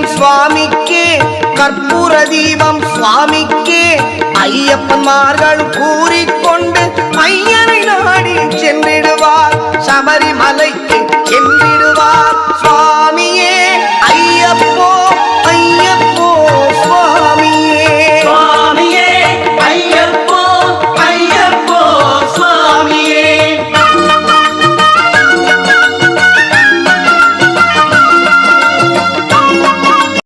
தீபம் சுவாமிக்கே கற்பூர தீபம் சுவாமிக்கே ஐயப்பன்மார்கள் கூறிக்கொண்டு